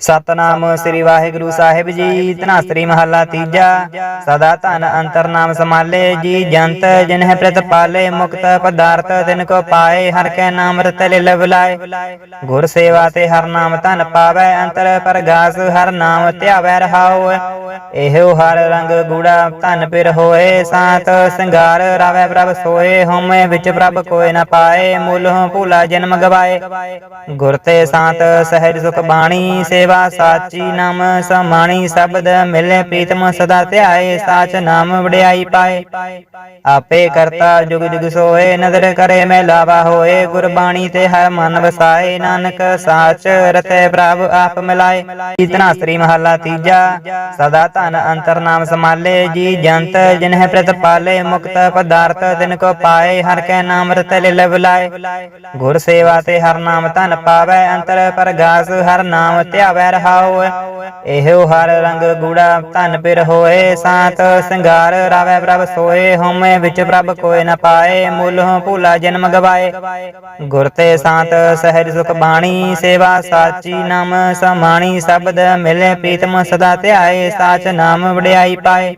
ਸਤਨਾਮ ਸ੍ਰੀ ਵਾਹਿਗੁਰੂ ਸਾਹਿਬ ਜੀ ਧਨਾਸਰੀ ਮਹੱਲਾ ਤੀਜਾ ਸਦਾ ਧਨ ਅੰਤਰ ਨਾਮ ਸਮਾਲੇ ਜੀ ਜੰਤ ਜਿਨਹਿ ਪ੍ਰਤਪਾਲੇ ਮੁਕਤ ਪਦਾਰਥ ਤਿਨ ਕੋ ਪਾਏ ਹਰ ਕੈ ਨਾਮ ਰਤਲੇ ਲਵ ਲਾਏ ਗੁਰ ਸੇਵਾ ਤੇ ਹਰ ਨਾਮ ਧਨ ਪਾਵੈ ਅੰਤਰ ਪਰਗਾਸ ਹਰ ਨਾਮ ਧਿਆਵੈ ਰਹਾਉ ਇਹੋ ਹਰ ਰੰਗ ਗੂੜਾ ਧਨ ਪਿਰ ਹੋਏ ਸਾਤ ਸਿੰਗਾਰ ਰਾਵੈ ਪ੍ਰਭ ਸੋਏ ਹਉਮੈ ਵਿੱਚ ਪ੍ਰਭ ਕੋਇ ਨ ਪਾਏ ਮੂਲਹੁ ਭੂਲਾ ਜਨਮ ਗਵਾਏ। ਗੁਰ ਤੇ ਸਾਤ ਸਹਿਜ ਸੁਖ ਬਾਣੀ ਸੇਵਾ ਸਾਚੀ ਨਾਮ ਸਮਾਣੀ ਸ਼ਬਦ ਮਿਲੇ ਪ੍ਰੀਤਮ ਸਦਾ ਧਿਆਏ, ਸਾਚ ਨਾਮ ਵਡਿਆਈ ਪਾਏ। ਆਪੇ ਕਰਤਾ ਜੁਗ ਜੁਗ ਸੋਏ, ਨਦਰ ਕਰੇ ਮੈਂ ਲਾਵਾ ਹੋਏ। ਗੁਰਬਾਣੀ ਤੇ ਹਰ ਮਨ ਵਸਾਏ, ਨਾਨਕ ਸਾਚ ਰਤੇ ਪ੍ਰਭ ਆਪ ਮਿਲਾਏ। ਇਤਨਾ ਸ੍ਰੀ ਮਹੱਲਾ ਤੀਜਾ, ਸਦਾ ਧਨ ਅੰਤਰ ਨਾਮ ਸਮਾਲੇ। ਜੀ ਜੰਤ ਜਿਨਹਿ ਪ੍ਰਤਪਾਲੇ ਮੁਕਤ ਪਦਾਰਥ ਤਿਨ ਕੋ ਪਾਏ, ਹਰ ਕੈ ਨਾਮ ਰਤਲੇ ਲਵ ਲਾਏ ਗੁਰ ਸੇਵਾ ਤੇ ਹਰ ਨਾਮ ਧਨ ਪਾਵੈ, ਅੰਤਰ ਪਰਗਾਸ ਹਰ ਨਾਮ ਧਿਆਵੈ। ਰਹਾਉ ਇਹੋ ਹਰ ਰੰਗ ਗੂੜਾ ਧਨ ਪਿਰ ਹੋਏ, ਸਾਤ ਸਿੰਗਾਰ ਰਾਵੈ ਪ੍ਰਭ ਸੋਏ, ਹਉਮੈ ਵਿੱਚ ਪ੍ਰਭ ਕੋਇ ਨ ਪਾਏ ਮੂਲਹੁ ਭੂਲਾ ਜਨਮ ਗਵਾਏ। ਗੁਰ ਤੇ ਸਾਤ ਸਹਿਜ ਸੁਖ ਬਾਣੀ, ਸੇਵਾ ਸਾਚੀ ਨਾਮ ਸਮਾਣੀ, ਸ਼ਬਦ ਮਿਲੇ ਪ੍ਰੀਤਮ ਸਦਾ ਧਿਆਏ, ਸਾਚ ਨਾਮ ਵਡਿਆਈ ਪਾਏ।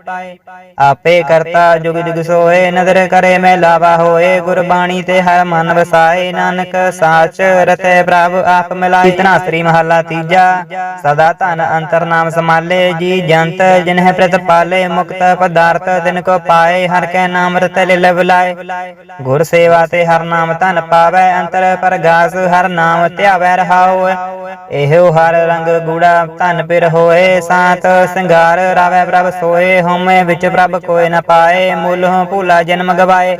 ਆਪੇ ਕਰਤਾ ਜੁਗ ਜੁਗ ਸੋਏ, ਨਦਰ ਕਰੇ ਮੈਂ ਲਾਵਾ ਹੋਏ, ਗੁਰਬਾਣੀ ਤੇ ਹਰ ਮਨ ਵਸਾਏ, ਨਾਨਕ ਸਾਚ ਰਤੇ ਪ੍ਰਭ ਆਪ ਮਿਲਾਏ। ਇਤਨਾ ਸ੍ਰੀ ਮਹੱਲਾ ਤੀਜਾ। ਸਦਾ ਧਨ ਅੰਤਰ ਨਾਮ ਸਮਾਲੇ ਜੀ, ਜੰਤ ਜਿਨਹਿ ਪ੍ਰਤਪਾਲੇ ਮੁਕਤ ਪਦਾਰਥ ਤਿਨ ਕੋ ਪਾਏ, ਹਰ ਕੈ ਨਾਮ ਰਤਲੇ ਲਵ ਲਾਏ। ਗੁਰ ਸੇਵਾ ਤੇ ਹਰ ਨਾਮ ਧਨ ਪਾਵੈ, ਅੰਤਰ ਪਰਗਾਸ ਹਰ ਨਾਮ ਧਿਆਵੈ ਰਹਾਉ। ਇਹੋ ਹਰ ਰੰਗ ਗੂੜਾ ਧਨ ਪਿਰ ਹੋਏ, ਸਾਤ ਸਿੰਗਾਰ ਰਾਵੈ ਪ੍ਰਭ ਸੋਏ, ਹਉਮੈ ਵਿੱਚ ਪ੍ਰਭ ਕੋਇ ਨ ਪਾਏ ਮੂਲਹੁ ਭੂਲਾ ਜਨਮ ਗਵਾਏ।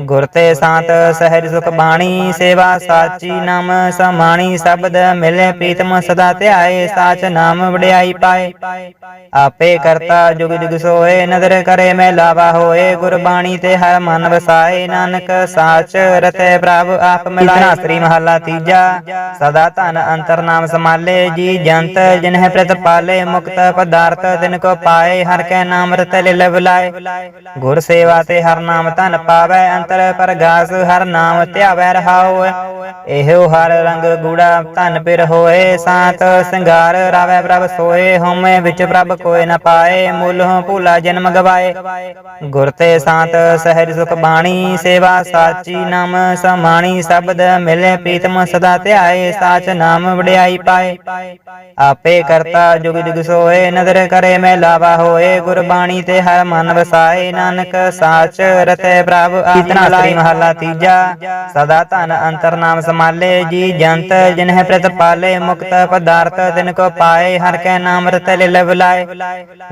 ਗੁਰ ਤੇ ਸਾਤ ਸਹਿਜ ਸੁਖ ਬਾਣੀ, ਸੇਵਾ ਸਾਚੀ ਨਾਮ ਸਮਾਣੀ, ਸ਼ਬਦ ਮਿਲੇ ਪ੍ਰੀਤਮ ਸਦਾ ਧਿਆਏ ਸਾਚ ਨਾਮ ਵਡਿਆਈ ਪਾਏ। ਆਪੇ ਕਰਤਾ ਜੁਗ ਜੁਗ ਸੋਏ, ਨਦਰ ਕਰੇ ਮੈਂ ਲਾਵਾ ਹੋਏ ਗੁਰਬਾਣੀ ਤੇ ਹਰ ਮਨ ਵਸਾਏ, ਨਾਨਕ ਸਾਚ ਰਤੇ ਪ੍ਰਭ, ਆਪ ਮਿਲਾਏ। ਸ੍ਰੀ ਮਹੱਲਾ ਤੀਜਾ, ਸਦਾ ਧਨ ਅੰਤਰ ਨਾਮ ਸਮਾਲੇ ਜੀ ਜੰਤ ਜਿਨਹਿ ਪ੍ਰਤਪਾਲੇ ਮੁਕਤ ਪਦਾਰਥ ਤਿਨ ਕੋ ਪਾਏ। ਹਰ ਕੈ ਨਾਮ ਰਤਲੇ ਲਵ ਲਾਏ ਗੁਰ ਸੇਵਾ ਤੇ ਹਰ ਨਾਮ ਧਨ ਪਾਵੈ, ਅੰਤਰ ਪਰਗਾਸ ਹਰ ਨਾਮ ਧਿਆਵੈ ਰਹਾਉ। ਇਹੋ ਹਰ ਰੰਗ ਗੂੜਾ ਧਨ ਪਿਰ ਹੋਏ, ਸਾਤ ਸਿੰਗਾਰ ਰਾਵੈ ਪ੍ਰਭ ਸੋਏ, ਹਉਮੈ ਵਿੱਚ ਪ੍ਰਭ ਕੋਇ ਨਾ ਪਾਏ ਮੂਲਹੁ ਭੂਲਾ ਜਨਮ ਗਵਾਏ। ਗੁਰ ਤੇ ਸਾਤ ਸਹਿਜ ਸੁਖ ਬਾਣੀ, ਸੇਵਾ ਸਾਚੀ ਨਾਮ ਸਮਾਣੀ, ਸ਼ਬਦ ਮਿਲੇ ਪ੍ਰੀਤਮ ਸਦਾ ਧਿਆਏ, ਸਾਚ ਨਾਮ ਵਡਿਆਈ ਪਾਏ। ਆਪੇ ਕਰਤਾ ਜੁਗ ਜੁਗ ਸੋਏ, ਨਦਰ ਕਰੇ ਮੈਂ ਲਾਵਾ ਹੋਏ, ਗੁਰਬਾਣੀ ਤੇ ਹਰ ਮਨ ਵਸਾਏ, ਨਾਨਕ ਸਾਚ ਰਤੇ ਪ੍ਰਭ ਇਤਨਾ ਸ੍ਰੀ ਮਹੱਲਾ ਤੀਜਾ, ਸਦਾ ਧਨ ਅੰਤਰ ਨਾਮ ਸਮਾਲੇ, ਜੀ ਜੰਤ ਜਿਨਹਿ ਪ੍ਰਤਪਾਲੇ ਮੁਕਤ ਪਦਾਰਥ ਦਿਨ ਕੋ ਪਾਏ, ਹਰ ਕੈ ਨਾਮ ਰਤਲੇ ਲਵ ਲਾਏ।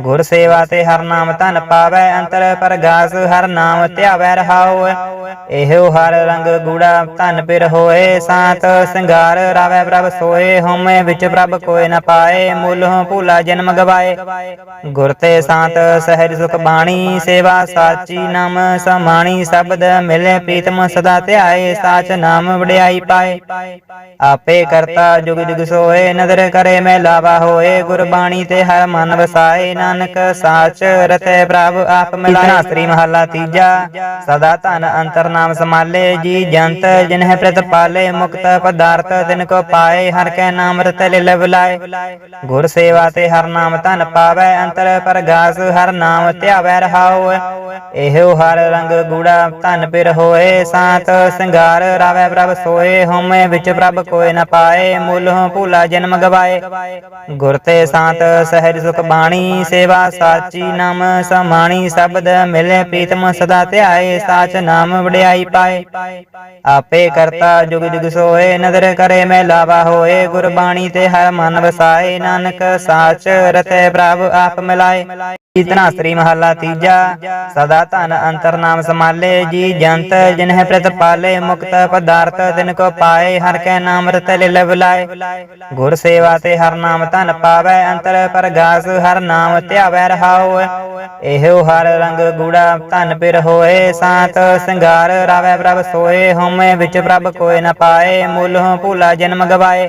ਗੁਰ ਸੇਵਾ ਤੇ ਹਰ ਨਾਮ ਧਨ ਪਾਵੈ, ਅੰਤਰ ਪਰਗਾਸ ਹਰ ਨਾਮ ਧਿਆਵੈ ਰਹਾਉ। ਇਹੋ ਹਰ ਰੰਗ ਗੂੜਾ ਧਨ ਪਿਰ ਹੋਏ, ਸਾਤ ਸਿੰਗਾਰ ਰਾਵੈ ਪ੍ਰਭ ਸੋਏ, ਹਉਮੈ ਵਿੱਚ ਪ੍ਰਭ ਕੋਇ ਨ ਪਾਏ ਮੂਲਹੁ ਭੂਲਾ ਜਨਮ ਗਵਾਏ। ਗੁਰ ਤੇ ਸਾਤ ਸਹਿਜ ਸੁਖ ਬਾਣੀ, ਸੇਵਾ ਸਾਚੀ ਨਾਮ ਸਮਾਣੀ, ਸ਼ਬਦ ਮਿਲੇ ਪ੍ਰੀਤਮ ਸਦਾ ਧਿਆਏ, ਸਾਚ ਨਾਮ ਵਡਿਆਈ ਪਾਏ। ਆਪੇ ਕਰਤਾ ਜੁਗ ਜੁਗ ਸੋਏ, ਨਦਰ ਕਰੇ ਮੈਂ ਲਾਵਾ ਹੋਏ ਗੁਰਬਾਣੀ ਤੇ ਹਰ ਮਨ ਵਸਾਏ। ਨਾਨਕ ਸਾਚ ਰਤੇ ਪ੍ਰਭ, ਆਪ ਮਿਲਾਏ ਸ੍ਰੀ ਮਹੱਲਾ ਤੀਜਾ? ਸਦਾ ਧਨ ਅੰਤਰ ਨਾਮ ਸਮਾਲੇ ਜੀ ਜੰਤ ਜਿਨਹਿ ਪ੍ਰਤਪਾਲੇ ਮੁਕਤ ਪਦਾਰਥ ਤਿਨ ਕੋ ਪਾਏ, ਹਰ ਕੈ ਨਾਮ ਰਤਲੇ ਲਵ ਲਾਏ। ਗੁਰ ਸੇਵਾ ਤੇ ਹਰ ਨਾਮ ਧਨ ਪਾਵੈ, ਅੰਤਰ ਪਰਗਾਸ ਹਰ ਨਾਮ ਧਿਆਵੈ ਰਹਾਉ। ਇਹੋ ਹਰ ਰੰਗ ਗੂੜਾ ਧਨ ਪਿਰ ਹੋਏ, ਸਾਤ ਸਿੰਗਾਰ ਰਾਵੈ ਪ੍ਰਭ ਸੋਏ, ਹਉਮੈ ਵਿੱਚ ਪ੍ਰਭ ਕੋਇ ਨਾ ਪਾਏ। ਮੂਲਹੁ ਭੂਲਾ ਜਨਮ ਗਵਾਏ। ਗੁਰ ਤੇ ਸਾਤ, ਸਹਿਜ ਸੁਖ ਬਾਣੀ, ਸੇਵਾ ਸਾਚੀ, ਨਾਮ ਸਮਾਣੀ, ਸ਼ਬਦ ਮਿਲੇ, ਪ੍ਰੀਤਮ ਸਦਾ ਧਿਆਏ, ਸਾਚ ਨਾਮ ਵਡਿਆਈ ਪਾਏ। ਆਪੇ ਕਰਤਾ, ਜੁਗ ਜੁਗ ਸੋਏ, ਨਦਰ ਕਰੇ ਮੈਂ ਲਾਵਾ ਹੋਏ ਗੁਰਬਾਣੀ ਤੇ ਹਰ ਮਨ ਵਸਾਏ, ਨਾਨਕ ਸਾਚ ਰਤੇ ਪ੍ਰਭ ਆਪ ਮਿਲਾਏ। ਇਤਨਾ ਸ੍ਰੀ ਮਹੱਲਾ ਤੀਜਾ। ਸਦਾ ਧਨ ਅੰਤਰ ਨਾਮ ਸਮਾਲੇ ਜੀ ਜੰਤ ਜਿਨਹਿ ਪ੍ਰਤਪਾਲੇ ਮੁਕਤ ਪਦਾਰਥ ਤਿਨ ਕੋ ਪਾਏ, ਹਰ ਕੈ ਨਾਮ ਰਤਲੇ ਲਵ ਲਾਏ ਗੁਰ ਸੇਵਾ ਤੇ ਹਰ ਨਾਮ ਧਨ ਪਾਵੈ, ਅੰਤਰ ਪਰਗਾਸ ਹਰ ਨਾਮ ਧਿਆਵੈ ਰਹਾਉ। ਇਹੋ ਹਰ ਰੰਗ ਗੂੜਾ ਧਨ ਪਿਰ ਹੋਏ, ਸਾਤ ਸਿੰਗਾਰ ਰਾਵੈ ਪ੍ਰਭ ਸੋਏ, ਹਉਮੈ ਵਿੱਚ ਪ੍ਰਭ ਕੋਇ ਨ ਪਾਏ ਮੂਲਹੁ ਭੂਲਾ ਜਨਮ ਗਵਾਏ।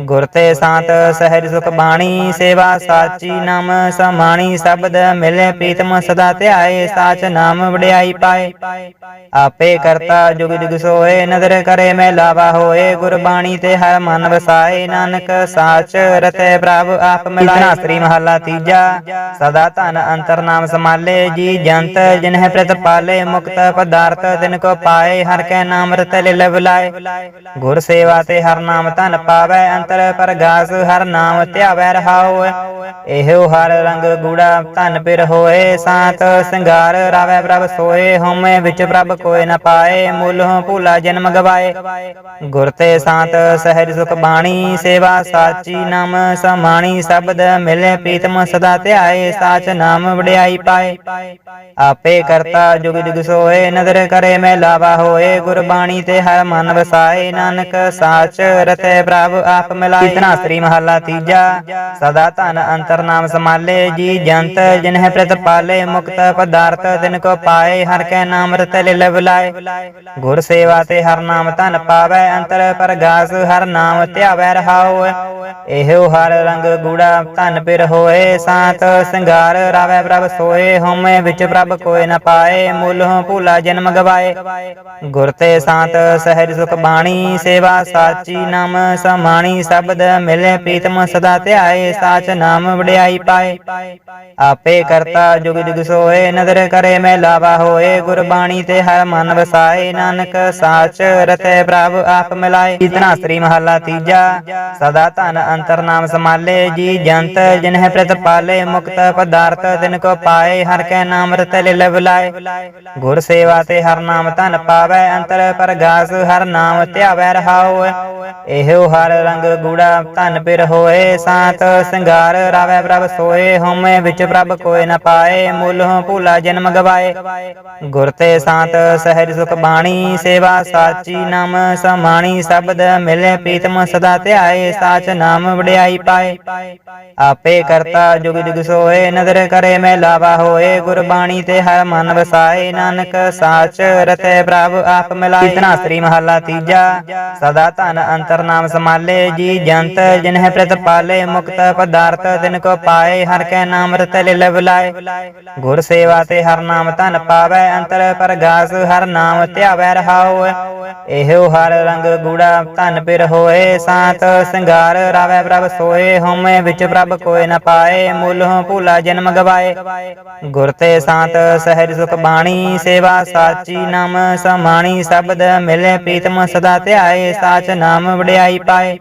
ਗੁਰ ਤੇ ਸਾਤ ਸਹਿਜ ਸੁਖ ਬਾਣੀ, ਸੇਵਾ ਸਾਚੀ ਨਾਮ ਸਮਾਣੀ, ਸਭ ਸ਼ਬਦ ਮਿਲੇ ਪ੍ਰੀਤਮ ਸਦਾ ਧਿਆਏ ਸਾਚ ਨਾਮ ਵਡਿਆਈ ਪਾਏ। ਆਪੇ ਕਰਤਾ ਜੁਗ ਜੁਗ ਸੋਏ, ਨਦਰ ਕਰੇ ਮੈਂ ਲਾਵਾ ਹੋਏ ਗੁਰਬਾਣੀ ਤੇ ਹਰ ਮਨ ਵਸਾਏ, ਨਾਨਕ ਸਾਚ ਰਤੇ ਪ੍ਰਭ ਆਪ ਮਿਲਾਏ। ਧਨਾਸਰੀ ਮਹੱਲਾ ਤੀਜਾ, ਸਦਾ ਧਨ ਅੰਤਰ ਨਾਮ ਸਮਾਲੇ ਜੀ ਜੰਤ ਜਿਨਹਿ ਪ੍ਰਤਪਾਲੇ ਮੁਕਤ ਪਦਾਰਥ ਤਿਨ ਕੋ ਪਾਏ। ਹਰ ਕੈ ਨਾਮ ਰਤਿ ਲਿਲ ਬੁਲਾਏ। ਗੁਰ ਸੇਵਾ ਤੇ ਹਰ ਨਾਮ ਧਨ ਪਾਵੈ, ਅੰਤਰ ਪਰਗਾਸ ਹਰ ਨਾਮ ਧਿਆਵੈ, ਰਹਾਉ। ਇਹੋ ਹਰ ਰੰਗ ਗੂੜਾ ਧਨ ਪਿਰ ਹੋਏ, ਸਾਤ ਸਿੰਗਾਰ ਰਾਵੈ ਪ੍ਰਭ ਸੋਏ, ਹਉਮੈ ਵਿੱਚ ਪ੍ਰਭ ਕੋਇ ਨ ਪਾਏ, ਮੂਲੋਂ ਭੂਲਾ ਜਨਮ ਗਵਾਏ। ਗੁਰ ਤੇ ਸਾਤ, ਸਹਿਜ ਸੁਖ ਬਾਣੀ, ਸੇਵਾ ਸਾਚੀ ਨਾਮ ਸਮਾਣੀ, ਸ਼ਬਦ ਮਿਲੇ ਪ੍ਰੀਤਮ ਸਦਾ ਧਿਆਏ, ਸਾਚ ਨਾਮ ਵਡਿਆਈ ਪਾਏ। ਆਪੇ ਕਰਤਾ ਜੁਗ ਜੁਗ ਸੋਏ, ਨਦਰ ਕਰੇ ਮੈਂ ਲਾਵਾ ਹੋਏ, ਗੁਰਬਾਣੀ ਤੇ ਹਰ ਮਨ ਵਸਾਏ, ਨਾਨਕ ਸਾਚ ਰਤੇ ਪ੍ਰਭ ਆਪ ਮਿਲਾਏ। ਧਨਾਸਰੀ ਮਹੱਲਾ ਤੀਜਾ, ਸਦਾ ਧਨ ਅੰਤਰ ਨਾਮ ਸਮਾਲੇ, ਜੀ ਜੰਤ ਜਿਨਹਿ ਪ੍ਰਤਪਾਲੇ ਮੁਕਤ ਪਦਾਰਥ, ਤਿਨ ਕੋ ਪਾਏ, ਹਰ ਕੈ ਨਾਮ ਰਤਿ ਲਿਲ ਬੁਲਾਏ ਗੁਰ ਸੇਵਾ ਤੇ ਹਰ ਨਾਮ ਧਨ ਪਾਵੈ, ਅੰਤਰ ਪਰਗਾਸ ਹਰ ਨਾਮ ਧਿਆਵੈ ਰਹਾਉ। ਇਹੋ ਹਰ ਰੰਗ ਗੂੜਾ ਧਨ ਪਿਰ ਹੋਏ, ਸਾਤ ਸਿੰਗਾਰ ਰਾਵੈ ਪ੍ਰਭ ਸੋਏ, ਹਉਮੈ ਵਿੱਚ ਪ੍ਰਭ ਕੋਇ ਨ ਪਾਏ, ਮੂਲੋਂ ਭੂਲਾ ਜਨਮ ਗਵਾਏ। ਗੁਰ ਤੇ ਸਾਤ ਸਹਿਜ ਸੁਖ ਬਾਣੀ, ਸੇਵਾ ਸਾਚੀ ਨਾਮ ਸਮਾਣੀ, ਸ਼ਬਦ ਮਿਲੇ, ਪ੍ਰੀਤਮ ਸਦਾ ਧਿਆਏ, ਸਾਚ ਨਾਮ ਵਡਿਆਈ ਪਾਏ। ਆਪੇ ਕਰਤਾ ਜੁਗ ਜੁਗ ਸੋਏ ਨਦਰ ਕਰੇ ਮੈਂ ਲਾਵਾ ਹੋਏ ਗੁਰਬਾਣੀ ਤੇ ਹਰ ਮਨ ਵਸਾਏ। ਨਾਨਕ ਸਾਚ ਰਤੇ ਪ੍ਰਭ ਆਪ ਮਿਲਾਏ। ਧਨਾਸਰੀ ਮਹੱਲਾ ਤੀਜਾ, ਸਦਾ ਧਨ ਅੰਤਰ ਨਾਮ ਸਮਾਲੇ ਜੀ ਜੰਤ ਜਿਨਹਿ ਪ੍ਰਤਪਾਲੇ ਮੁਕਤ ਪਦਾਰਥ ਤਿਨ ਕੋ ਪਾਏ, ਹਰ ਕੈ ਨਾਮ ਰਤਿ ਲਿਲ ਬੁਲਾਏ। ਗੁਰ ਸੇਵਾ ਤੇ ਹਰ ਨਾਮ ਧਨ ਪਾਵੈ, ਅੰਤਰ ਪਰਗਾਸ ਹਰ ਨਾਮ ਧਿਆਵੈ ਰਹਾਉ। ਇਹੋ ਹਰ ਰੰਗ ਗੂੜਾ ਧਨ ਪਿਰ ਹੋਏ, ਸਾਤ ਸਿੰਗਾਰ ਰਾਵੈ ਪ੍ਰਭ ਸੋਏ, ਹਉਮੈ ਵਿੱਚ ਪ੍ਰਭ ਕੋਇ ਨ ਪਾਏ, ਮੂਲੋਂ ਭੂਲਾ ਜਨਮ ਗਵਾਏ। ਗੁਰ ਤੇ ਸਾਤ, ਸਹਿਜ ਸੁਖ ਬਾਣੀ, ਸੇਵਾ ਸਾਚੀ ਨਾਮ, ਸਮਾਣੀ ਸ਼ਬਦ ਮਿਲੇ, ਪ੍ਰੀਤਮ ਸਦਾ ਧਿਆਏ, ਸਾਚ ਨਾਮ ਵਡਿਆਈ ਪਾਏ। ਆਪੇ ਕਰਤਾ ਜੁਗ ਜੁਗ ਸੋਏ, ਨਦਰ ਕਰੇ ਮੈਂ ਲਾਵਾ ਹੋਏ। ਗੁਰਬਾਣੀ ਤੇ ਹਰ ਮਨ ਵਸਾਏ, ਨਾਨਕ ਸਾਚ ਰਤੇ ਪ੍ਰਭ ਆਪ ਮਿਲਾਏ। ਧਨਾਸਰੀ ਮਹੱਲਾ ਤੀਜਾ, ਸਦਾ ਧਨ ਅੰਤਰ ਨਾਮ ਸਮਾਲੇ, ਜੀ ਜੰਤ ਜਿਨਹਿ ਪ੍ਰਤਪਾਲੇ, ਮੁਕਤ ਪਦਾਰਥ ਤਿਨ ਕੋ ਪਾਏ, ਹਰ ਕੈ ਨਾਮ ਰਤਿ ਲਿਲ ਬੁਲਾਏ ਗੁਰ ਸੇਵਾ ਤੇ ਹਰ ਨਾਮ ਧਨ ਪਾਵੈ, ਅੰਤਰ ਪਰਗਾਸ ਹਰ ਨਾਮ ਧਿਆਵੈ ਰਹਾਉ। ਇਹੋ ਹਰ ਰੰਗ ਗੂੜਾ ਧਨ ਪਿਰ ਹੋਏ, ਸਾਤ ਸਿੰਗਾਰ ਰਾਵੈ ਪ੍ਰਭ ਸੋਏ, ਹਉਮੈ ਵਿੱਚ ਪ੍ਰਭ ਕੋਇ ਨ ਪਾਏ, ਮੂਲੋਂ ਭੂਲਾ ਜਨਮ ਗਵਾਏ। ਗੁਰ ਤੇ ਸਾਤ ਸਹਿਜ ਸੁਖ ਬਾਣੀ, ਸੇਵਾ ਸਾਚੀ ਨਾਮ ਸਮਾਣੀ, ਸ਼ਬਦ ਮਿਲੇ ਪ੍ਰੀਤਮ ਸਦਾ ਧਿਆਏ, ਸਾਚ ਨਾਮ ਵਡਿਆਈ ਪਾਏ।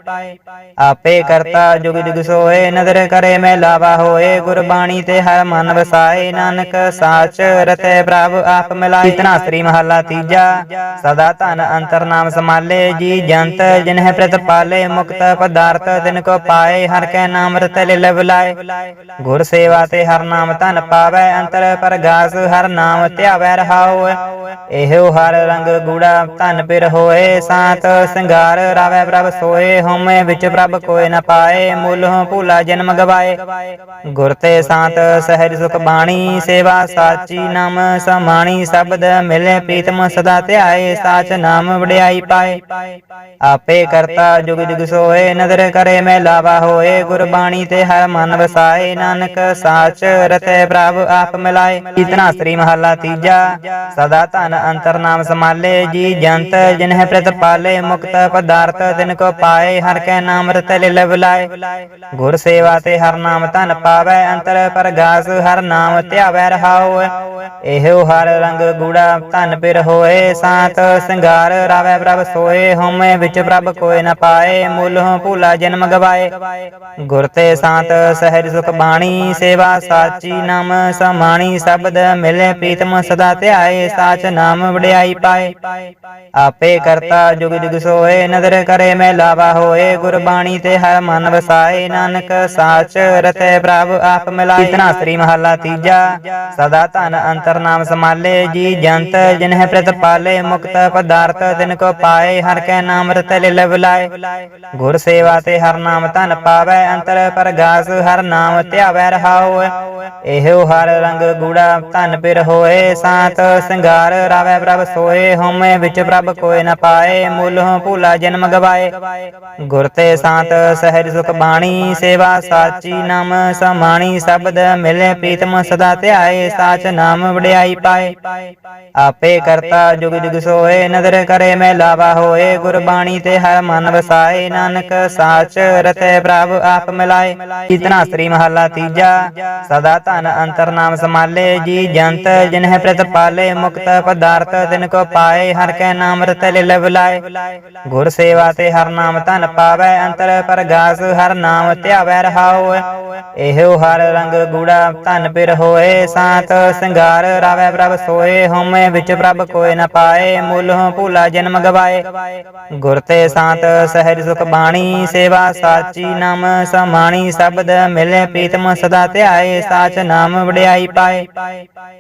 ਆਪੇ ਕਰਤਾ ਜੁਗ ਜੁਗ ਸੋਏ, ਨਦਰ ਕਰੇ ਮੈਂ ਲਾਵਾ ਹੋਏ, ਗੁਰਬਾਣੀ ਤੇ ਹਰ ਮਨ ਵਸਾਏ ਨਾਨਕ, ਸਾਚ ਰਤੇ ਪ੍ਰਭ ਆਪ ਮਿਲਾਏ ਧਨਾਸਰੀ ਮਹੱਲਾ ਤੀਜਾ, ਸਦਾ ਧਨ ਅੰਤਰ ਨਾਮ ਸਮਾਲੇ ਜੀ ਜੰਤ ਜਿਨਹਿ ਪ੍ਰਤਪਾਲੇ ਮੁਕਤ ਪਦਾਰਥ ਤਿਨ ਕੋ ਪਾਏ, ਹਰ ਕੈ ਨਾਮ ਰਤਿ ਲਿਲ ਬੁਲਾਏ ਗੁਰ ਸੇਵਾ ਤੇ ਹਰ ਨਾਮ ਧਨ ਪਾਵੈ, ਅੰਤਰ ਪਰਗਾਸ ਹਰ ਨਾਮ ਧਿਆਵੈ ਰਹਾਉ। ਇਹੋ ਹਰ ਰੰਗ ਗੂੜਾ ਧਨ ਪਿਰ ਹੋਏ, ਸਾਤ ਸਿੰਗਾਰ ਰਾਵੈ ਪ੍ਰਭ ਸੋਏ, ਹਉਮੈ ਵਿੱਚ ਪ੍ਰਭ ਕੋਇ ਨ ਪਾਏ, ਮੂਲੋਂ ਭੂਲਾ ਜਨਮ ਗਵਾਏ। ਗੁਰ ਤੇ ਸਾਤ ਸਹਿਜ ਸੁਖ ਬਾਣੀ, ਸੇਵਾ ਸਾਚੀ ਨਾਮ ਸਮਾਣੀ, ਸ਼ਬਦ ਮਿਲੇ ਪ੍ਰੀਤਮ ਸਦਾ ਧਿਆਏ, ਸਾਚ ਨਾਮ ਵਡਿਆਈ ਪਾਏ। ਆਪੇ ਕਰਤਾ ਜੁਗ ਜੁਗ ਸੋਏ, ਨਦਰ ਕਰੇ ਮੈਂ ਲਾਵਾ ਹੋਏ ਗੁਰਬਾਣੀ ਤੇ ਹਰ ਮਨ ਵਸਾਏ, ਨਾਨਕ ਸਾਚ ਰਤੇ ਪ੍ਰਭ ਆਪ ਮਿਲਾਏ। ਧਨਾਸਰੀ ਮਹੱਲਾ ਤੀਜਾ, ਸਦਾ ਧਨ ਅੰਤਰ ਨਾਮ ਸਮਾਲੇ ਜੀ ਜੰਤ ਜਿਨਹਿ ਪ੍ਰਤਪਾਲੇ ਮੁਕਤ ਪਦਾਰਥ ਤਿਨ ਕੋ ਪਾਏ, ਹਰ ਕੈ ਨਾਮ ਰਤਿ ਲਿਲ ਬੁਲਾਏ ਗੁਰ ਸੇਵਾ ਤੇ ਹਰ ਨਾਮ ਧਨ ਪਾਵੈ, ਅੰਤਰ ਪਰਗਾਸ ਹਰ ਨਾਮ ਧਿਆਵੈ ਰਹਾਉ। ਇਹੋ ਹਰ ਰੰਗ ਗੂੜਾ ਧਨ ਪਿਰ ਹੋਏ ਸਾਤ ਸਿੰਗਾਰ ਰਾਵੈ ਪ੍ਰਭ ਸੋਏ, ਹਉਮੈ ਵਿੱਚ ਪ੍ਰਭ ਕੋਇ ਨ ਪਾਏ, ਮੂਲੋਂ ਭੂਲਾ ਜਨਮ ਗਵਾਏ। ਗੁਰ ਤੇ ਸਾਤ ਸਹਿਜ ਸੁਖ ਬਾਣੀ, ਸੇਵਾ ਸਾਚੀ ਨਾਮ ਸਮਾਣੀ, ਸ਼ਬਦ ਮਿਲੇ ਪ੍ਰੀਤਮ ਸਦਾ ਧਿਆਏ, ਸਾਚ ਨਾਮ ਵਡਿਆਈ ਪਾਏ। ਆਪੇ ਕਰਤਾ ਜੁਗ ਜੁਗ ਸੋਏ, ਨਦਰ ਕਰੇ ਮੈਂ ਲਾਵਾ ਹੋਏ ਗੁਰਬਾਣੀ ਤੇ ਹਰ ਮਨ ਵਸਾਏ, ਨਾਨਕ ਸਾਚ ਰਤੇ ਪ੍ਰਭ ਆਪ ਮਿਲਾਏ। ਧਨਾਸਰੀ ਮਹੱਲਾ ਤੀਜਾ। ਸਦਾ ਧਨ ਅੰਤਰ ਨਾਮ ਸਮਾਲੇ ਜੀ, ਜੰਤ ਜਿਨਹਿ ਪ੍ਰਤਪਾਲੇ ਮੁਕਤ ਪਦਾਰਥ ਤਿਨ ਕੋ ਪਾਏ, ਹਰ ਕੈ ਨਾਮ ਰਤਿ ਲਿਲ ਬੁਲਾਏ ਗੁਰ ਸੇਵਾ ਤੇ ਹਰ ਨਾਮ ਧਨ ਪਾਵੈ, ਅੰਤਰ ਪਰਗਾਸ ਹਰ ਨਾਮ ਧਿਆਵੈ ਰਹਾਉ। ਇਹੋ ਹਰ ਰੰਗ ਗੂੜਾ ਧਨ ਪਿਰ ਹੋਏ, ਸਾਤ ਸਿੰਗਾਰ ਰਾਵੈ ਪ੍ਰਭ ਸੋਏ, ਹਉਮੈ ਵਿੱਚ ਪ੍ਰਭ ਕੋਇ ਨ ਪਾਏ, ਮੂਲੋਂ ਭੂਲਾ ਜਨਮ ਗਵਾਏ। ਗੁਰ ਤੇ ਸਾਤ ਸਹਿਜ ਸੁਖ ਬਾਣੀ, ਸੇਵਾ ਸਾਚੀ ਨਾਮ ਸਮਾਣੀ, ਸ਼ਬਦ ਮਿਲੇ ਪ੍ਰੀਤਮ ਸਦਾ ਧਿਆਏ, ਸਾਚ ਨਾਮ ਵਡਿਆਈ ਪਾਏ। ਆਪੇ ਕਰਤਾ ਜੁਗ ਜੁਗ ਸੋਏ, ਨਦਰ ਕਰੇ ਮੈਂ ਲਾਵਾ ਹੋਏ ਗੁਰਬਾਣੀ ਤੇ ਹਰ ਮਨ ਵਸਾਏ, ਨਾਨਕ ਸਾਚ ਰਤੇ ਪ੍ਰਭ ਆਪ ਮਿਲਾਏ। ਇਤਨਾ ਸ੍ਰੀ ਮਹੱਲਾ ਤੀਜਾ, ਸਦਾ ਧਨ ਅੰਤਰ ਨਾਮ ਸਮਾਲੇ ਜੀ ਜੰਤ ਜਿਨਹਿ ਪ੍ਰਤਪਾਲੇ ਮੁਕਤ ਪਦਾਰਥ ਤਿਨ ਕੋ ਪਾਏ, ਹਰ ਕੈ ਨਾਮ ਰਤਿ ਲਿਲ ਬੁਲਾਏ। ਗੁਰ ਸੇਵਾ ਤੇ ਹਰ ਨਾਮ ਧਨ ਪਾਵੈ, ਅੰਤਰ ਪਰਗਾਸ ਹਰ ਨਾਮ ਧਿਆਵੈ ਰਹਾਉ। ਇਹੋ ਹਰ ਰੰਗ ਗੂੜਾ ਧਨ ਪਿਰ ਹੋਏ ਸਾਤ, ਸਿੰਗਾਰ ਰਾਵੈ ਪ੍ਰਭ ਸੋਏ, ਹਉਮੈ ਵਿੱਚ ਪ੍ਰਭ ਕੋਇ ਨ ਪਾਏ ਮੁੱਲਹੁ ਭੂਲਾ ਜਨਮ ਗਵਾਏ। ਗੁਰ ਤੇ ਸਾਤ, ਸਹਿਜ ਸੁਖ ਬਾਣੀ, ਸੇਵਾ ਸਾਚੀ ਨਾਮ, ਸਮਾਣੀ ਸ਼ਬਦ ਮਿਲੇ ਪ੍ਰੀਤਮ ਸਦਾ ਧਿਆਏ, ਸਾਚ ਨਾਮ ਵਡਿਆਈ ਪਾਏ।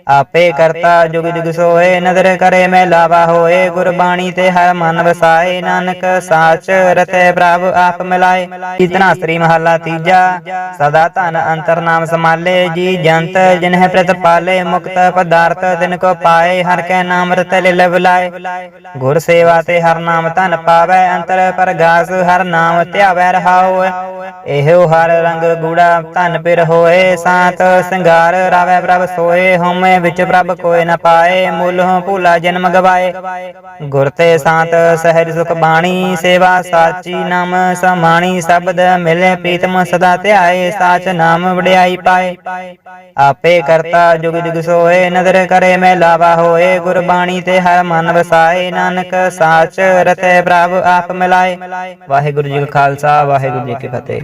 ਆਪੇ ਕਰਤਾ ਜੁਗ ਜੁਗ ਸੋਏ, ਨਦਰ ਕਰੇ ਮੈਂ ਲਾਵਾ ਹੋਏ, ਗੁਰਬਾਣੀ ਤੇ ਹਰ ਮਨ ਵਸਾਏ, ਨਾਨਕ ਸਾਚ ਰਤੇ ਪ੍ਰਭ ਆਪ ਮਿਲਾਏ। ਇਤਨਾ ਸ੍ਰੀ ਮਹੱਲਾ ਤੀਜਾ, ਸਦਾ ਧਨ ਅੰਤਰ ਨਾਮ ਸਮਾਲੇ। ਜੀ ਜੰਤ ਜਿਨਹਿ ਪ੍ਰਤਪਾਲੇ ਮੁਕਤ ਪਦਾਰਥ, ਤਿਨ ਕੋ ਪਾਏ, ਹਰ ਕੈ ਨਾਮ ਰਤਿ ਲਿਲ ਬੁਲਾਏ ਗੁਰ ਸੇਵਾ ਤੇ ਹਰ ਨਾਮ ਧਨ ਪਾਵੈ, ਅੰਤਰ ਪਰਗਾਸ ਹਰ ਨਾਮ ਧਿਆਵੈ ਰਹਾਉ। ਇਹੋ ਹਰ ਰੰਗ ਗੂੜਾ ਧਨ ਪਿਰ ਹੋਏ, ਸਾਤ ਸਿੰਗਾਰ ਰਾਵੈ ਪ੍ਰਭ ਸੋਏ, ਹਉਮੈ ਵਿੱਚ ਪ੍ਰਭ ਕੋਇ ਨਾ ਪਾਏ ਮੁੱਲਹੁ ਭੂਲਾ ਜਨਮ ਗਵਾਏ। ਗੁਰ ਤੇ ਸਾਤ ਸਹਿਜ ਸੁਖ ਬਾਣੀ, ਸੇਵਾ ਸਾਚੀ ਨਾਮ ਸਮਾਣੀ, ਸ਼ਬਦ ਮਿਲੇ, ਪ੍ਰੀਤਮ ਸਦਾ ਧਿਆਏ, ਸਾਚ ਨਾਮ ਵਡਿਆਈ ਪਾਏ। ਪਾਏ ਆਪੇ ਕਰਤਾ ਜੁਗ ਜੁਗ ਸੋਏ, ਨਦਰ ਕਰੇ ਮੈਂ ਲਾਵਾ ਹੋਏ ਗੁਰਬਾਣੀ ਤੇ ਹਰ ਮਨ ਵਸਾਏ, ਨਾਨਕ ਸਾਚ ਰਤੇ ਪ੍ਰਭ ਆਪ ਮਿਲਾਏ। ਵਾਹਿਗੁਰੂ ਜੀ ਕਾ ਖਾਲਸਾ, ਵਾਹਿਗੁਰੂ ਜੀ ਕੀ ਫਤਿਹ।